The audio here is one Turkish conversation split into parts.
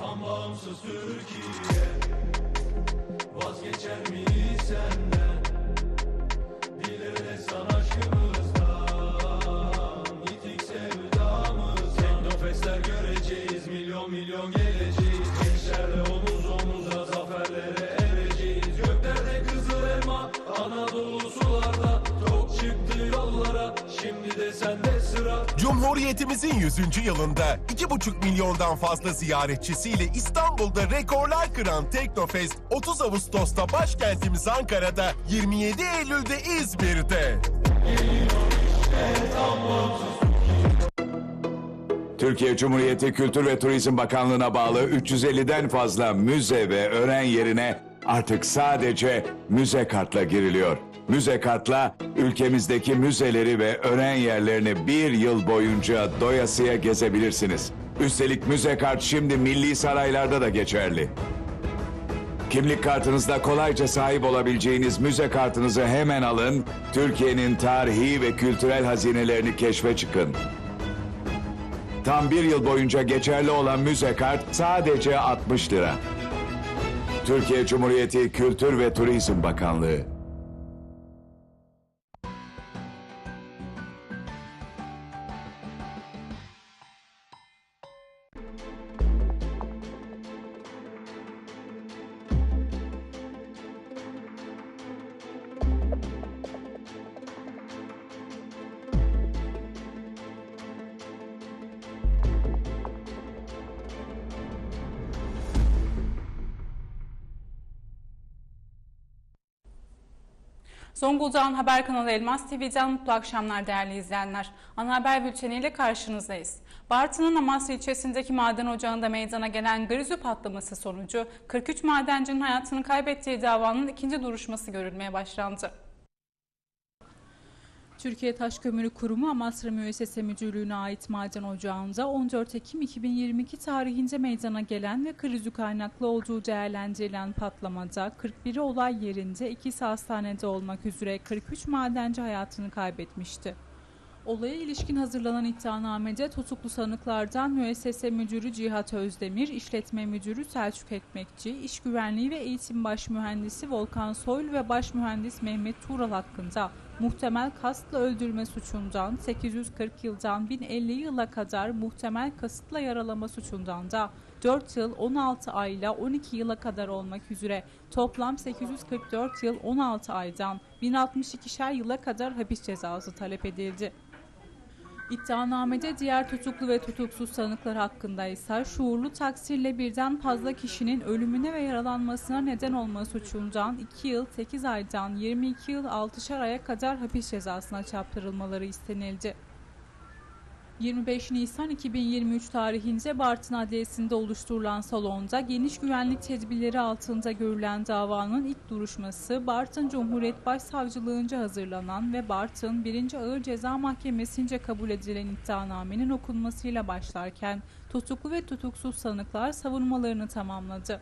Tam bağımsız Türkiye Vazgeçer miyiz senden Şimdi de sende sıra Cumhuriyetimizin 100. yılında 2,5 milyondan fazla ziyaretçisiyle İstanbul'da rekorlar kıran Teknofest 30 Ağustos'ta başkentimiz Ankara'da, 27 Eylül'de İzmir'de. Türkiye Cumhuriyeti Kültür ve Turizm Bakanlığı'na bağlı 350'den fazla müze ve öğren yerine artık sadece müze kartla giriliyor. Müze kartla ülkemizdeki müzeleri ve öğren yerlerini bir yıl boyunca doyasıya gezebilirsiniz. Üstelik müze kart şimdi milli saraylarda da geçerli. Kimlik kartınızda kolayca sahip olabileceğiniz müze kartınızı hemen alın, Türkiye'nin tarihi ve kültürel hazinelerini keşfe çıkın. Tam bir yıl boyunca geçerli olan müze kart sadece 60 lira. Türkiye Cumhuriyeti Kültür ve Turizm Bakanlığı. Zonguldak'ın haber kanalı Elmas TV'den mutlu akşamlar değerli izleyenler. Ana haber bülteniyle karşınızdayız. Bartın'ın Amasya ilçesindeki maden ocağında meydana gelen grizu patlaması sonucu 43 madencinin hayatını kaybettiği davanın ikinci duruşması görülmeye başlandı. Türkiye Taş Kömürü Kurumu Amasra Müessese Müdürlüğü'ne ait maden ocağında 14 Ekim 2022 tarihinde meydana gelen ve krizi kaynaklı olduğu değerlendirilen patlamada 41'i olay yerinde, ikisi hastanede olmak üzere 43 madenci hayatını kaybetmişti. Olaya ilişkin hazırlanan iddianamede tutuklu sanıklardan müessese müdürü Cihat Özdemir, işletme müdürü Selçuk Ekmekçi, iş güvenliği ve eğitim baş mühendisi Volkan Soylu ve baş mühendis Mehmet Tural hakkında muhtemel kasıtla öldürme suçundan 840 yıldan 1050 yıla kadar muhtemel kasıtla yaralama suçundan da 4 yıl 16 ayla 12 yıla kadar olmak üzere toplam 844 yıl 16 aydan 1062'şer yıla kadar hapis cezası talep edildi. İddianamede diğer tutuklu ve tutuksuz sanıklar hakkında ise şuurlu taksirle birden fazla kişinin ölümüne ve yaralanmasına neden olma suçundan 2 yıl 8 aydan 22 yıl 6'şer aya kadar hapis cezasına çarptırılmaları istenildi. 25 Nisan 2023 tarihinde Bartın Adliyesi'nde oluşturulan salonda geniş güvenlik tedbirleri altında görülen davanın ilk duruşması Bartın Cumhuriyet Başsavcılığınca hazırlanan ve Bartın 1. Ağır Ceza Mahkemesi'nce kabul edilen iddianamenin okunmasıyla başlarken tutuklu ve tutuksuz sanıklar savunmalarını tamamladı.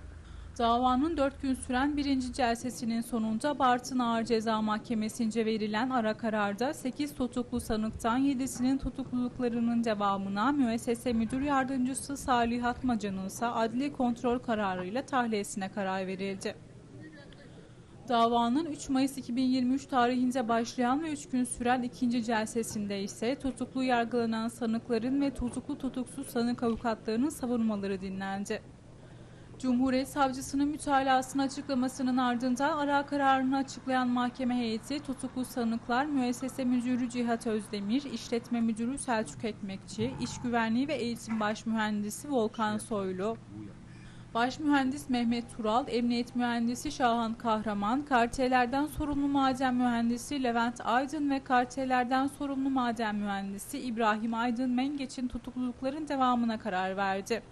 Davanın 4 gün süren birinci celsesinin sonunda Bartın Ağır Ceza Mahkemesi'nce verilen ara kararda 8 tutuklu sanıktan 7'sinin tutukluluklarının devamına müessese müdür yardımcısı Salih Atmaca'nın ise adli kontrol kararıyla tahliyesine karar verildi. Davanın 3 Mayıs 2023 tarihinde başlayan ve 3 gün süren ikinci celsesinde ise tutuklu yargılanan sanıkların ve tutuklu tutuksuz sanık avukatlarının savunmaları dinlendi. Cumhuriyet Savcısının mütalasını açıklamasının ardından ara kararını açıklayan mahkeme heyeti tutuklu sanıklar müessese müdürü Cihat Özdemir, işletme müdürü Selçuk Ekmekçi, iş güvenliği ve eğitim baş mühendisi Volkan Soylu, Baş mühendis Mehmet Tural, emniyet mühendisi Şahan Kahraman, kartellerden sorumlu maden mühendisi Levent Aydın ve kartellerden sorumlu maden mühendisi İbrahim Aydın Mengeç'in tutuklulukların devamına karar verdi.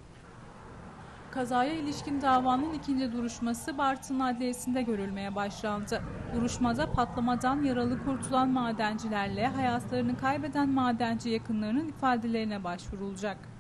Kazaya ilişkin davanın ikinci duruşması Bartın Adliyesi'nde görülmeye başlandı. Duruşmada patlamadan yaralı kurtulan madencilerle hayatlarını kaybeden madenci yakınlarının ifadelerine başvurulacak.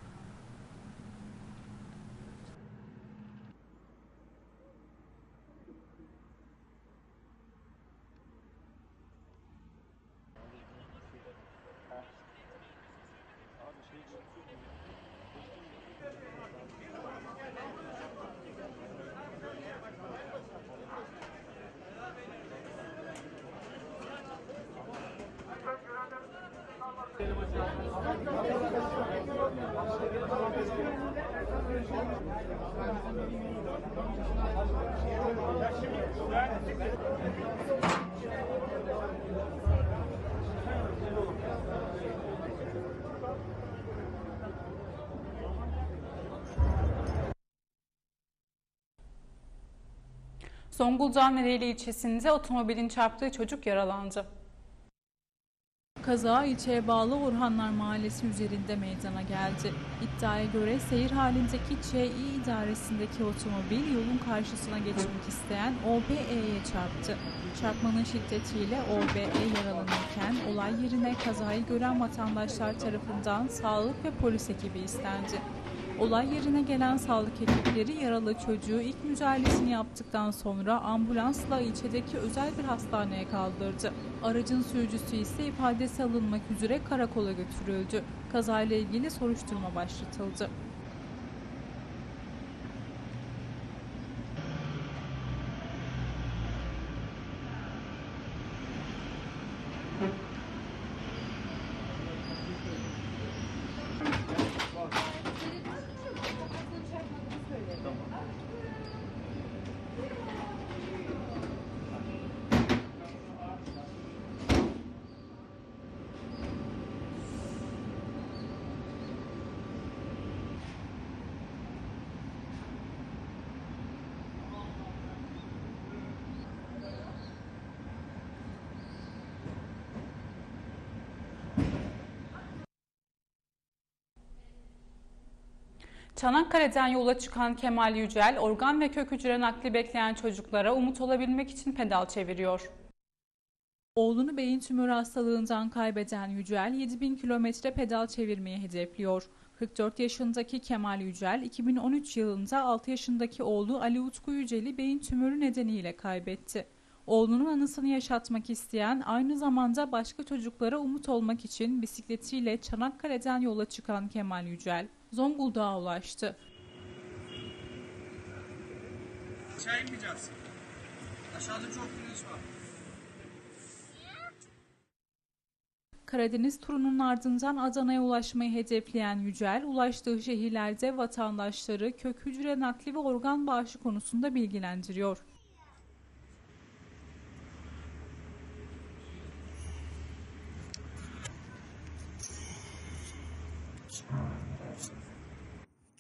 Zonguldak'ın Ereğli ilçesinde otomobilin çarptığı çocuk yaralandı. Kaza ilçeye bağlı Orhanlar Mahallesi üzerinde meydana geldi. İddiaya göre seyir halindeki Çİ idaresindeki otomobil yolun karşısına geçmek isteyen OBE'ye çarptı. Çarpmanın şiddetiyle OBE yaralanırken olay yerine kazayı gören vatandaşlar tarafından sağlık ve polis ekibi istendi. Olay yerine gelen sağlık ekipleri yaralı çocuğu ilk müdahalesini yaptıktan sonra ambulansla ilçedeki özel bir hastaneye kaldırdı. Aracın sürücüsü ise ifadesi alınmak üzere karakola götürüldü. Kazayla ilgili soruşturma başlatıldı. Çanakkale'den yola çıkan Kemal Yücel, organ ve kök hücre nakli bekleyen çocuklara umut olabilmek için pedal çeviriyor. Oğlunu beyin tümörü hastalığından kaybeden Yücel, 7000 kilometre pedal çevirmeyi hedefliyor. 44 yaşındaki Kemal Yücel, 2013 yılında 6 yaşındaki oğlu Ali Utku Yücel'i beyin tümörü nedeniyle kaybetti. Oğlunun anısını yaşatmak isteyen, aynı zamanda başka çocuklara umut olmak için bisikletiyle Çanakkale'den yola çıkan Kemal Yücel, Zonguldak'a ulaştı. Aşağı inmeyeceğiz. Aşağıda çok güneş var. Karadeniz turunun ardından Adana'ya ulaşmayı hedefleyen Yücel, ulaştığı şehirlerde vatandaşları kök hücre nakli ve organ bağışı konusunda bilgilendiriyor.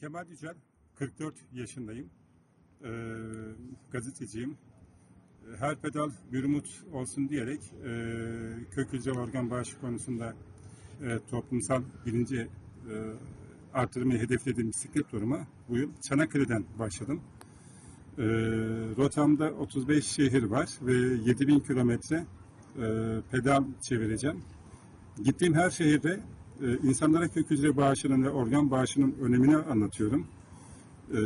Kemal Yücel, 44 yaşındayım. Ee, gazeteciyim. Ee, Her pedal bir umut olsun diyerek e, kök hücre organ bağışı konusunda e, toplumsal bilinci e, artırmayı hedeflediğim bisiklet turuma bu yıl Çanakkale'den başladım. E, rotamda 35 şehir var ve 7000 kilometre e, pedal çevireceğim. Gittiğim her şehirde e, insanlara kök hücre bağışının ve organ bağışının önemini anlatıyorum. E,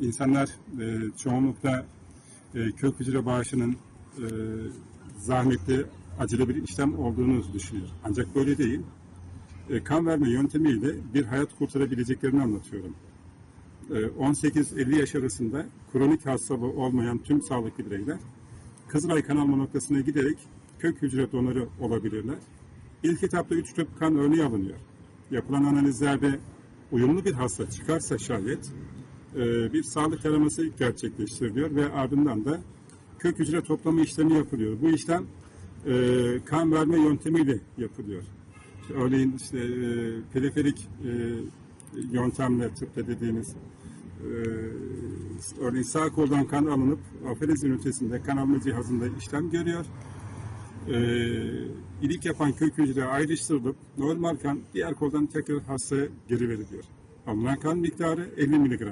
insanlar e, çoğunlukla e, kök hücre bağışının e, zahmetli, acele bir işlem olduğunu düşünüyor. Ancak böyle değil. E, kan verme yöntemiyle bir hayat kurtarabileceklerini anlatıyorum. E, 18-50 yaş arasında kronik hastalığı olmayan tüm sağlıklı bireyler Kızılay kan alma noktasına giderek kök hücre donoru olabilirler. İlk etapta 3 tüp kan örneği alınıyor. Yapılan analizlerde uyumlu bir hasta çıkarsa şayet e, bir sağlık taraması gerçekleştiriliyor ve ardından da kök hücre toplama işlemi yapılıyor. Bu işlem e, kan verme yöntemiyle yapılıyor. İşte örneğin işte e, periferik yöntemle tıpta dediğimiz örneğin sağ koldan kan alınıp aferez ünitesinde kan alma cihazında işlem görüyor e, ilik yapan kök hücre ayrıştırılıp normal kan diğer koldan tekrar hastaya geri veriliyor. Alınan kan miktarı 50 mg.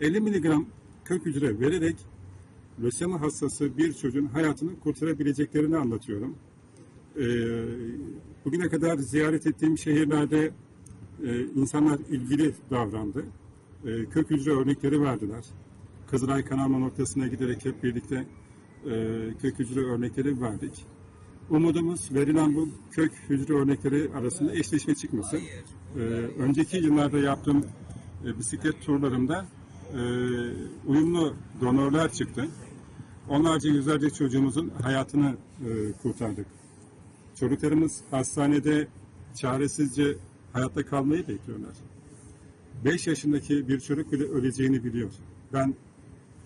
50 mg kök hücre vererek lösemi hastası bir çocuğun hayatını kurtarabileceklerini anlatıyorum. E, bugüne kadar ziyaret ettiğim şehirlerde e, insanlar ilgili davrandı. E, kök hücre örnekleri verdiler. Kızılay kan alma noktasına giderek hep birlikte kök hücre örnekleri verdik. Umudumuz verilen bu kök hücre örnekleri arasında eşleşme çıkması. E, önceki yıllarda yaptığım e, bisiklet turlarımda e, uyumlu donorlar çıktı. Onlarca yüzlerce çocuğumuzun hayatını e, kurtardık. Çocuklarımız hastanede çaresizce hayatta kalmayı bekliyorlar. 5 yaşındaki bir çocuk bile öleceğini biliyor. Ben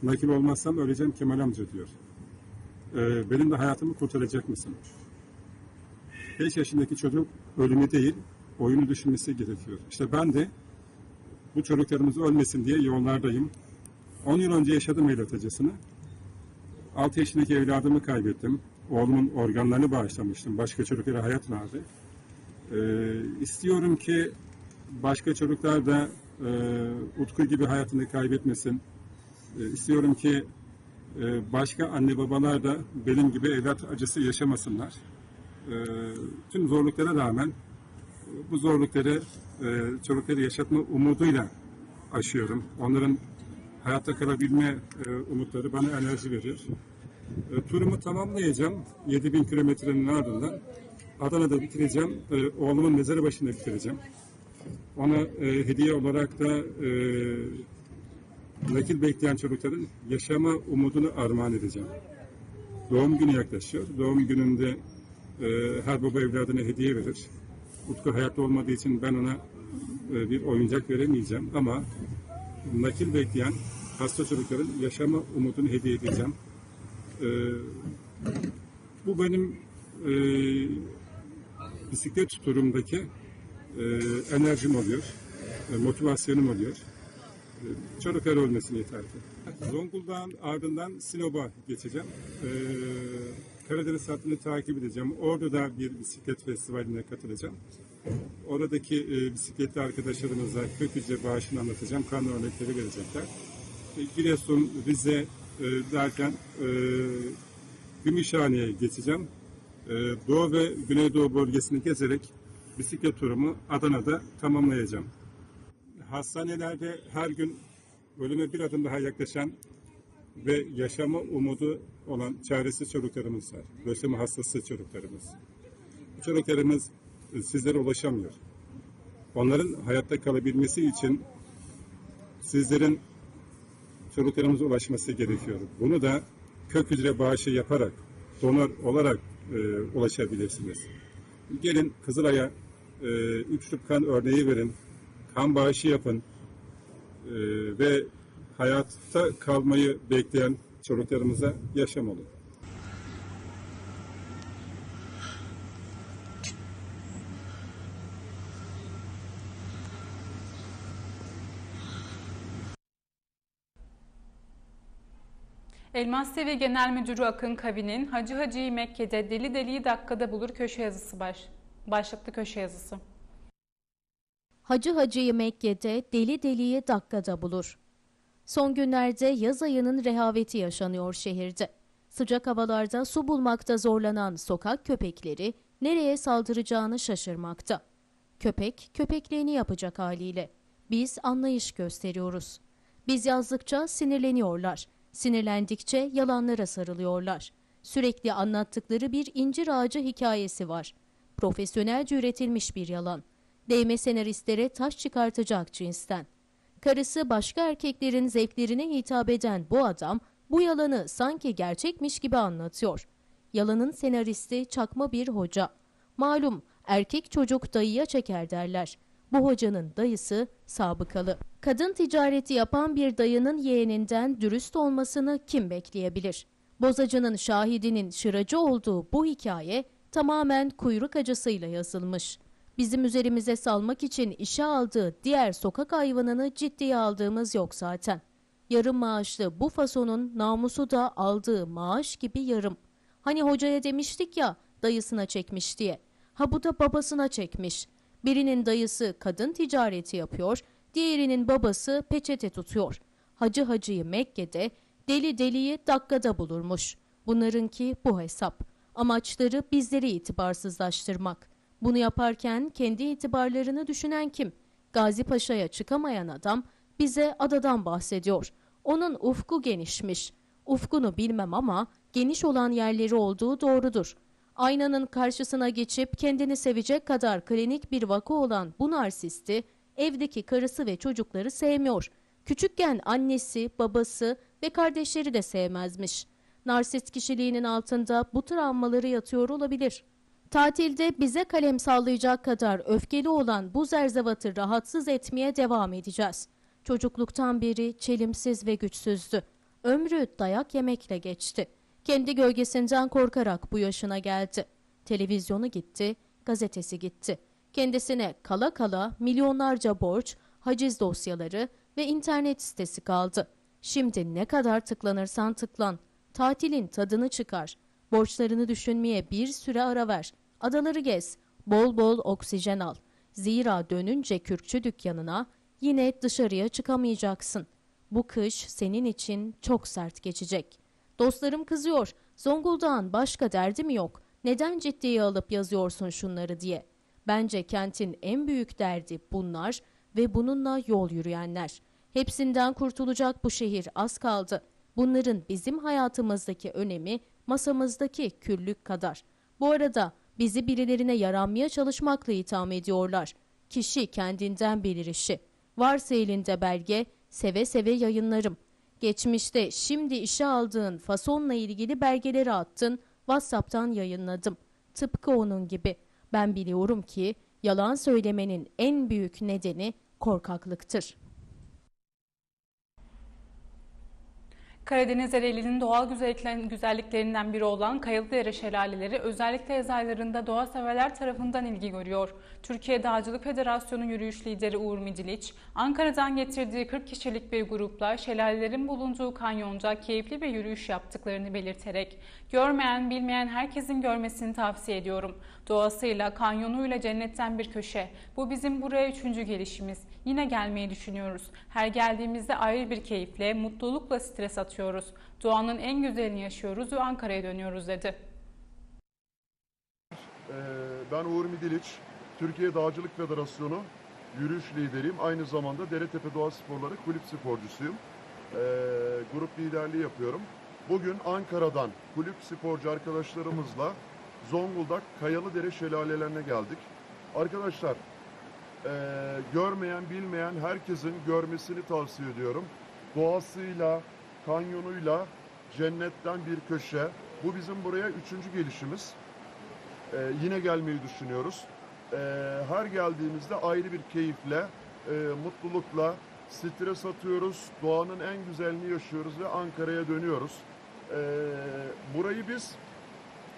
nakil olmazsam öleceğim Kemal amca diyor. Ee, benim de hayatımı kurtaracak mısın? 5 yaşındaki çocuk ölümü değil, oyunu düşünmesi gerekiyor. İşte ben de bu çocuklarımız ölmesin diye yollardayım. 10 yıl önce yaşadım evlat acısını. 6 yaşındaki evladımı kaybettim. Oğlumun organlarını bağışlamıştım. Başka çocuklara hayat verdi. Ee, istiyorum ki başka çocuklar da e, Utku gibi hayatını kaybetmesin. Ee, istiyorum ki e, başka anne babalar da benim gibi evlat acısı yaşamasınlar. Ee, tüm zorluklara rağmen bu zorlukları e, çocukları yaşatma umuduyla aşıyorum. Onların hayatta kalabilme e, umutları bana enerji veriyor. E, turumu tamamlayacağım. 7000 kilometrenin ardından Adana'da bitireceğim. Oğlumun mezarı başında bitireceğim. Ona hediye olarak da nakil bekleyen çocukların yaşama umudunu armağan edeceğim. Doğum günü yaklaşıyor. Doğum gününde e, her baba evladına hediye verir. Utku hayatta olmadığı için ben ona e, bir oyuncak veremeyeceğim ama nakil bekleyen hasta çocukların yaşama umudunu hediye edeceğim. E, bu benim e, bisiklet turumdaki e, enerjim oluyor, e, motivasyonum oluyor. E, çocuklar ölmesin yeter ki. Zonguldak'ın ardından Sinop'a geçeceğim. E, Karadeniz hattını takip edeceğim. Orada da bir bisiklet festivaline katılacağım. Oradaki e, bisikletli arkadaşlarımıza kök hücre bağışını anlatacağım. Kan örnekleri verecekler. E, Giresun, Rize e, derken e, Gümüşhane'ye geçeceğim. E, Doğu ve Güneydoğu bölgesini gezerek bisiklet turumu Adana'da tamamlayacağım. Hastanelerde her gün ölüme bir adım daha yaklaşan ve yaşama umudu olan çaresiz çocuklarımız var. Lösemi hastası çocuklarımız. Bu çocuklarımız e, sizlere ulaşamıyor. Onların hayatta kalabilmesi için sizlerin çocuklarımıza ulaşması gerekiyor. Bunu da kök hücre bağışı yaparak, donör olarak e, ulaşabilirsiniz. Gelin Kızılay'a e, üç kan örneği verin, kan bağışı yapın e, ve hayatta kalmayı bekleyen çocuklarımıza yaşam olun. Elmas TV Genel Müdürü Akın Kavi'nin Hacı Hacı'yı Mekke'de deli deliyi dakikada bulur köşe yazısı baş. Başlıklı köşe yazısı. Hacı Hacı'yı Mekke'de deli deliyi dakikada bulur. Son günlerde yaz ayının rehaveti yaşanıyor şehirde. Sıcak havalarda su bulmakta zorlanan sokak köpekleri nereye saldıracağını şaşırmakta. Köpek köpekliğini yapacak haliyle. Biz anlayış gösteriyoruz. Biz yazdıkça sinirleniyorlar. Sinirlendikçe yalanlara sarılıyorlar. Sürekli anlattıkları bir incir ağacı hikayesi var. Profesyonelce üretilmiş bir yalan. Değme senaristlere taş çıkartacak cinsten. Karısı başka erkeklerin zevklerine hitap eden bu adam bu yalanı sanki gerçekmiş gibi anlatıyor. Yalanın senaristi çakma bir hoca. Malum erkek çocuk dayıya çeker derler. Bu hocanın dayısı sabıkalı. Kadın ticareti yapan bir dayının yeğeninden dürüst olmasını kim bekleyebilir? Bozacının şahidinin şıracı olduğu bu hikaye tamamen kuyruk acısıyla yazılmış. Bizim üzerimize salmak için işe aldığı diğer sokak hayvanını ciddiye aldığımız yok zaten. Yarım maaşlı bu fasonun namusu da aldığı maaş gibi yarım. Hani hocaya demiştik ya dayısına çekmiş diye. Ha bu da babasına çekmiş. Birinin dayısı kadın ticareti yapıyor, diğerinin babası peçete tutuyor. Hacı hacıyı Mekke'de, deli deliyi dakikada bulurmuş. Bunlarınki bu hesap. Amaçları bizleri itibarsızlaştırmak. Bunu yaparken kendi itibarlarını düşünen kim? Gazi Paşa'ya çıkamayan adam bize adadan bahsediyor. Onun ufku genişmiş. Ufkunu bilmem ama geniş olan yerleri olduğu doğrudur. Aynanın karşısına geçip kendini sevecek kadar klinik bir vaka olan bu narsisti evdeki karısı ve çocukları sevmiyor. Küçükken annesi, babası ve kardeşleri de sevmezmiş. Narsist kişiliğinin altında bu travmaları yatıyor olabilir. Tatilde bize kalem sallayacak kadar öfkeli olan bu zerzevatı rahatsız etmeye devam edeceğiz. Çocukluktan beri çelimsiz ve güçsüzdü. Ömrü dayak yemekle geçti. Kendi gölgesinden korkarak bu yaşına geldi. Televizyonu gitti, gazetesi gitti. Kendisine kala kala milyonlarca borç, haciz dosyaları ve internet sitesi kaldı. Şimdi ne kadar tıklanırsan tıklan. Tatilin tadını çıkar. Borçlarını düşünmeye bir süre ara ver. Adaları gez. Bol bol oksijen al. Zira dönünce kürkçü dükkanına yine dışarıya çıkamayacaksın. Bu kış senin için çok sert geçecek. Dostlarım kızıyor. Zonguldak'ın başka derdi mi yok? Neden ciddiye alıp yazıyorsun şunları diye. Bence kentin en büyük derdi bunlar ve bununla yol yürüyenler. Hepsinden kurtulacak bu şehir az kaldı. Bunların bizim hayatımızdaki önemi masamızdaki küllük kadar. Bu arada bizi birilerine yaranmaya çalışmakla itham ediyorlar. Kişi kendinden bilir işi. Varsa elinde belge seve seve yayınlarım. Geçmişte şimdi işe aldığın fasonla ilgili belgeleri attın, WhatsApp'tan yayınladım. Tıpkı onun gibi. Ben biliyorum ki yalan söylemenin en büyük nedeni korkaklıktır. Karadeniz Ereğli'nin doğal güzelliklerin- güzelliklerinden biri olan Kayalıdere şelaleleri özellikle yaz aylarında doğa severler tarafından ilgi görüyor. Türkiye Dağcılık Federasyonu yürüyüş lideri Uğur Midiliç, Ankara'dan getirdiği 40 kişilik bir grupla şelalelerin bulunduğu kanyonda keyifli bir yürüyüş yaptıklarını belirterek, görmeyen, bilmeyen herkesin görmesini tavsiye ediyorum. Doğasıyla, kanyonuyla cennetten bir köşe. Bu bizim buraya üçüncü gelişimiz. Yine gelmeyi düşünüyoruz. Her geldiğimizde ayrı bir keyifle, mutlulukla stres atıyoruz. Doğanın en güzelini yaşıyoruz ve Ankara'ya dönüyoruz dedi. Ee, Ben Uğur Midiliç, Türkiye Dağcılık Federasyonu yürüyüş lideriyim. Aynı zamanda Deretepe Doğa Sporları kulüp sporcusuyum. Ee, grup liderliği yapıyorum. Bugün Ankara'dan kulüp sporcu arkadaşlarımızla Zonguldak Kayalıdere şelalelerine geldik. Arkadaşlar ee, görmeyen, bilmeyen herkesin görmesini tavsiye ediyorum. Doğasıyla, kanyonuyla cennetten bir köşe. Bu bizim buraya üçüncü gelişimiz. Ee, yine gelmeyi düşünüyoruz. Ee, her geldiğimizde ayrı bir keyifle, e, mutlulukla stres atıyoruz. Doğanın en güzelini yaşıyoruz ve Ankara'ya dönüyoruz. Ee, burayı biz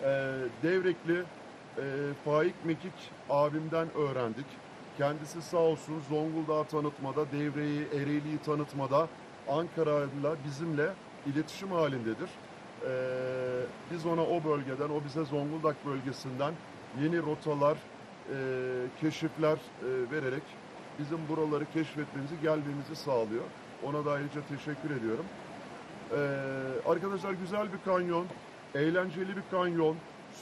e, Devrekli e, Faik Mekik abimden öğrendik. Kendisi sağ olsun Zonguldak'ı tanıtmada, Devre'yi, Ereğli'yi tanıtmada Ankara'yla bizimle iletişim halindedir. Ee, biz ona o bölgeden, o bize Zonguldak bölgesinden yeni rotalar, e, keşifler e, vererek bizim buraları keşfetmemizi, gelmemizi sağlıyor. Ona da ayrıca teşekkür ediyorum. Ee, arkadaşlar güzel bir kanyon, eğlenceli bir kanyon.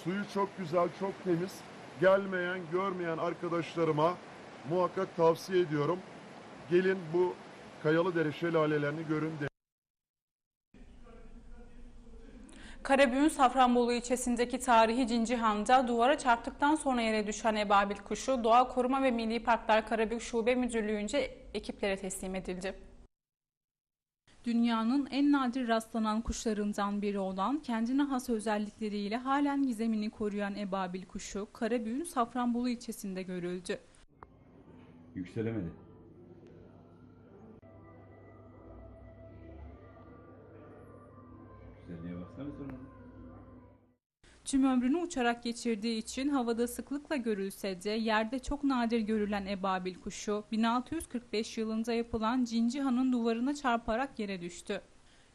Suyu çok güzel, çok temiz. Gelmeyen, görmeyen arkadaşlarıma muhakkak tavsiye ediyorum. Gelin bu Kayalıdere şelalelerini görün. de- Karabüğün Safranbolu ilçesindeki tarihi Cincihan'da duvara çarptıktan sonra yere düşen ebabil kuşu Doğa Koruma ve Milli Parklar Karabük Şube Müdürlüğü'nce ekiplere teslim edildi. Dünyanın en nadir rastlanan kuşlarından biri olan kendine has özellikleriyle halen gizemini koruyan ebabil kuşu Karabüğün Safranbolu ilçesinde görüldü. Yükselemedi. Güzelliğe baksana sonra. Tüm ömrünü uçarak geçirdiği için havada sıklıkla görülse de yerde çok nadir görülen ebabil kuşu 1645 yılında yapılan Cincihan'ın duvarına çarparak yere düştü.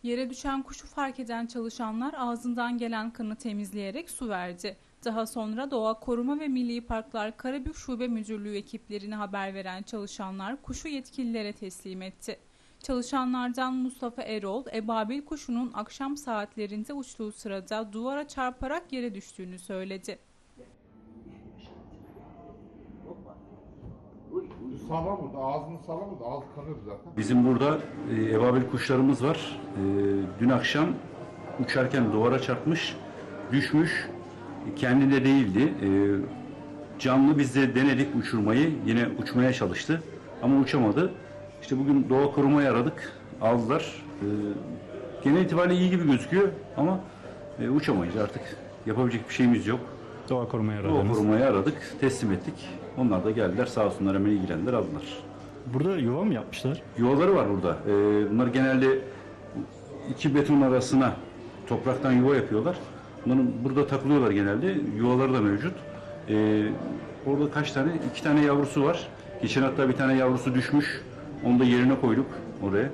Yere düşen kuşu fark eden çalışanlar ağzından gelen kanı temizleyerek su verdi. Daha sonra Doğa Koruma ve Milli Parklar Karabük Şube Müdürlüğü ekiplerine haber veren çalışanlar kuşu yetkililere teslim etti. Çalışanlardan Mustafa Erol, ebabil kuşunun akşam saatlerinde uçtuğu sırada duvara çarparak yere düştüğünü söyledi. Sallamadı, ağzını sallamadı, ağzı kanıyordu zaten. Bizim burada e, ebabil kuşlarımız var. E, dün akşam uçarken duvara çarpmış, düşmüş. Kendinde değildi. E, canlı biz de denedik uçurmayı. Yine uçmaya çalıştı ama uçamadı. İşte bugün doğa korumaya aradık. Aldılar. E, genel itibariyle iyi gibi gözüküyor ama e, uçamayız artık. Yapabilecek bir şeyimiz yok. Doğa korumayı Doğa aradınız. korumayı aradık, teslim ettik. Onlar da geldiler sağ olsunlar hemen ilgilendiler aldılar. Burada yuva mı yapmışlar? Yuvaları var burada. Ee, bunlar genelde iki beton arasına topraktan yuva yapıyorlar. Bunların burada takılıyorlar genelde. Yuvaları da mevcut. Ee, orada kaç tane? İki tane yavrusu var. Geçen hatta bir tane yavrusu düşmüş. Onu da yerine koyduk oraya.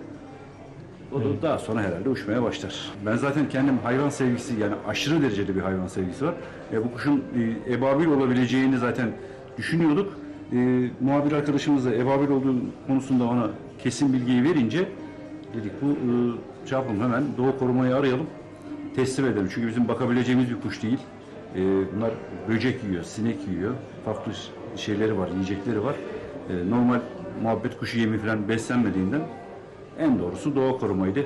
O da daha sonra herhalde uçmaya başlar. Ben zaten kendim hayvan sevgisi yani aşırı derecede bir hayvan sevgisi var. E, bu kuşun e, ebabil olabileceğini zaten düşünüyorduk. E, muhabir arkadaşımız da ebabil olduğu konusunda ona kesin bilgiyi verince dedik bu e, şey yapalım hemen doğu korumayı arayalım teslim edelim. Çünkü bizim bakabileceğimiz bir kuş değil. E, bunlar böcek yiyor, sinek yiyor. Farklı şeyleri var, yiyecekleri var. E, normal muhabbet kuşu yemi falan beslenmediğinden en doğrusu doğa korumaydı.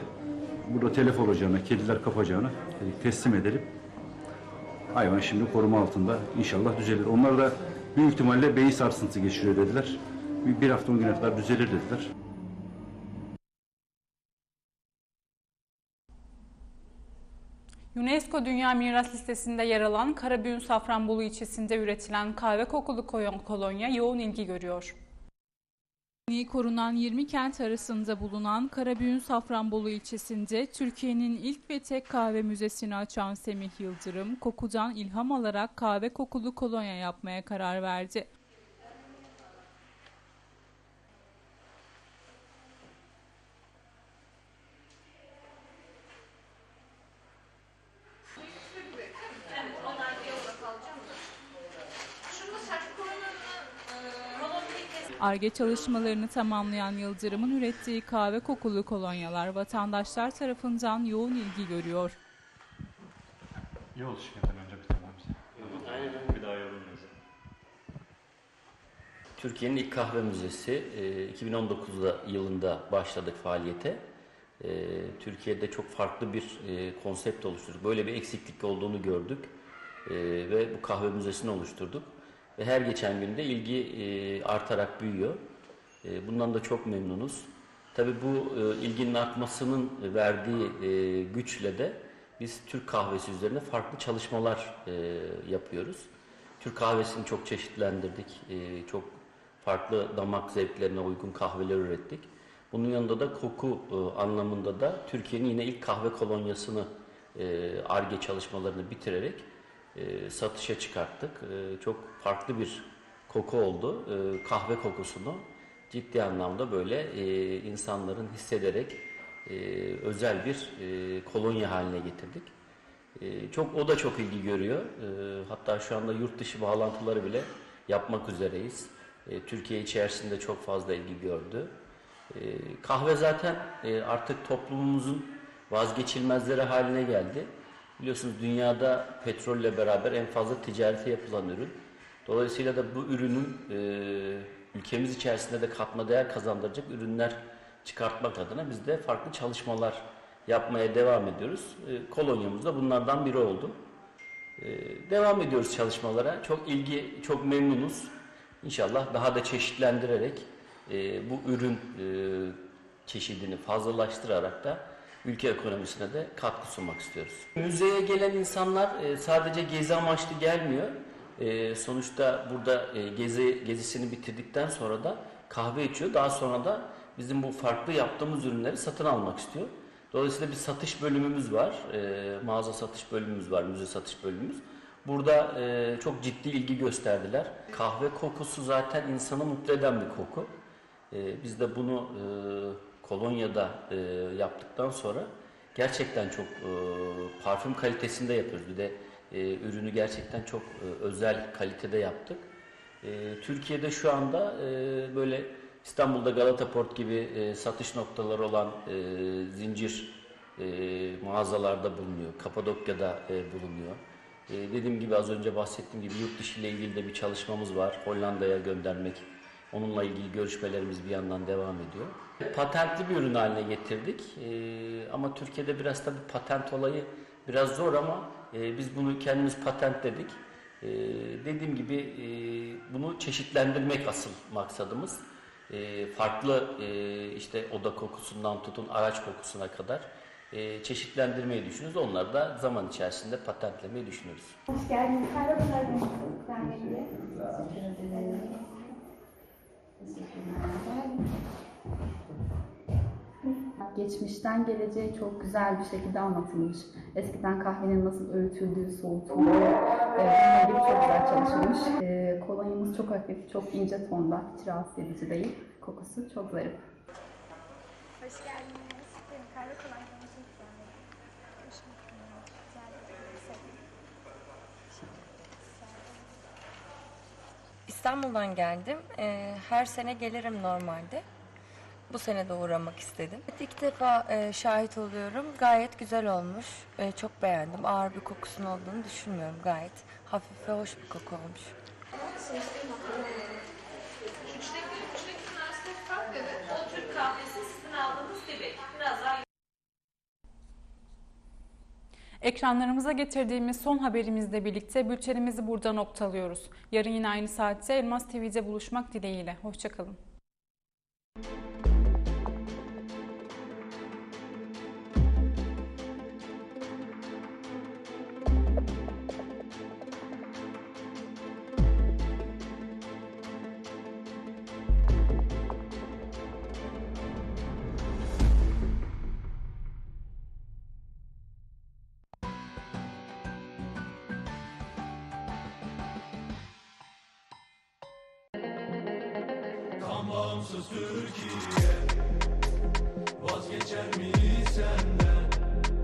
Burada telef olacağına, kediler kapacağına teslim edelim. Hayvan şimdi koruma altında. İnşallah düzelir. Onlar da büyük ihtimalle beyin sarsıntısı geçiriyor dediler. Bir, hafta on güne kadar düzelir dediler. UNESCO Dünya Miras Listesi'nde yer alan Karabüğün Safranbolu ilçesinde üretilen kahve kokulu kolonya yoğun ilgi görüyor. Korunan 20 kent arasında bulunan Karabüğün Safranbolu ilçesinde Türkiye'nin ilk ve tek kahve müzesini açan Semih Yıldırım, kokudan ilham alarak kahve kokulu kolonya yapmaya karar verdi. Arge çalışmalarını tamamlayan Yıldırım'ın ürettiği kahve kokulu kolonyalar vatandaşlar tarafından yoğun ilgi görüyor. Yol şirketten önce bitirmemiz. Aynen. Bir daha yorulmayız. Türkiye'nin ilk kahve müzesi e, 2019'da yılında başladık faaliyete. E, Türkiye'de çok farklı bir e, konsept oluşturduk. Böyle bir eksiklik olduğunu gördük E, ve bu kahve müzesini oluşturduk. Her geçen günde ilgi e, artarak büyüyor. E, Bundan da çok memnunuz. Tabii bu e, ilginin artmasının verdiği güçle de biz Türk kahvesi üzerine farklı çalışmalar yapıyoruz. Türk kahvesini çok çeşitlendirdik. Çok farklı damak zevklerine uygun kahveler ürettik. Bunun yanında da koku anlamında da Türkiye'nin yine ilk kahve kolonyasını ARGE çalışmalarını bitirerek e, satışa çıkarttık. E, çok farklı bir koku oldu. E, kahve kokusunu ciddi anlamda böyle e, insanların hissederek e, özel bir e, kolonya haline getirdik. E, çok o da çok ilgi görüyor. E, hatta şu anda yurt dışı bağlantıları bile yapmak üzereyiz. E, Türkiye içerisinde çok fazla ilgi gördü. E, kahve zaten e, artık toplumumuzun vazgeçilmezleri haline geldi. Biliyorsunuz dünyada petrolle beraber en fazla ticareti yapılan ürün. Dolayısıyla da bu ürünün e, ülkemiz içerisinde de katma değer kazandıracak ürünler çıkartmak adına biz de farklı çalışmalar yapmaya devam ediyoruz. E, kolonyamız da bunlardan biri oldu. E, devam ediyoruz çalışmalara. Çok ilgi, çok memnunuz. İnşallah daha da çeşitlendirerek e, bu ürün e, çeşidini fazlalaştırarak da ülke ekonomisine de katkı sunmak istiyoruz. Müzeye gelen insanlar e, sadece gezi amaçlı gelmiyor. E, sonuçta burada e, gezi gezisini bitirdikten sonra da kahve içiyor. Daha sonra da bizim bu farklı yaptığımız ürünleri satın almak istiyor. Dolayısıyla bir satış bölümümüz var. Mağaza satış bölümümüz var, müze satış bölümümüz. Burada çok ciddi ilgi gösterdiler. Kahve kokusu zaten insanı mutlu eden bir koku. Biz de bunu kolonyada e, yaptıktan sonra gerçekten çok e, parfüm kalitesinde yapıyoruz. Bir de e, ürünü gerçekten çok e, özel kalitede yaptık. E, Türkiye'de şu anda e, böyle İstanbul'da Galata Port gibi e, satış noktaları olan e, zincir e, mağazalarda bulunuyor. Kapadokya'da e, bulunuyor. E, dediğim gibi az önce bahsettiğim gibi yurt dışı ile ilgili de bir çalışmamız var. Hollanda'ya göndermek. Onunla ilgili görüşmelerimiz bir yandan devam ediyor. Patentli bir ürün haline getirdik. E, ama Türkiye'de biraz tabii patent olayı biraz zor ama e, biz bunu kendimiz patentledik. E, dediğim gibi e, bunu çeşitlendirmek asıl maksadımız. E, farklı e, işte oda kokusundan tutun araç kokusuna kadar e, çeşitlendirmeyi düşünüyoruz. Onları da zaman içerisinde patentlemeyi düşünüyoruz. Hoş geldiniz. Merhabalar. Geçmişten geleceğe çok güzel bir şekilde anlatılmış. Eskiden kahvenin nasıl öğütüldüğü, soğutulduğu, bununla ilgili çok güzel çalışılmış. E, kolonyamız çok hafif, çok ince tonda, hiç rahatsız edici değil. Kokusu çok zarif. Hoş geldiniz. Benim kahve kullandığınız İstanbul'dan geldim. Ee, her sene gelirim normalde. Bu sene de uğramak istedim. İlk defa e, şahit oluyorum. Gayet güzel olmuş. E, çok beğendim. Ağır bir kokusun olduğunu düşünmüyorum. Gayet hafif ve hoş bir koku olmuş. Ekranlarımıza getirdiğimiz son haberimizle birlikte bültenimizi burada noktalıyoruz. Yarın yine aynı saatte Elmas TV'de buluşmak dileğiyle. Hoşçakalın.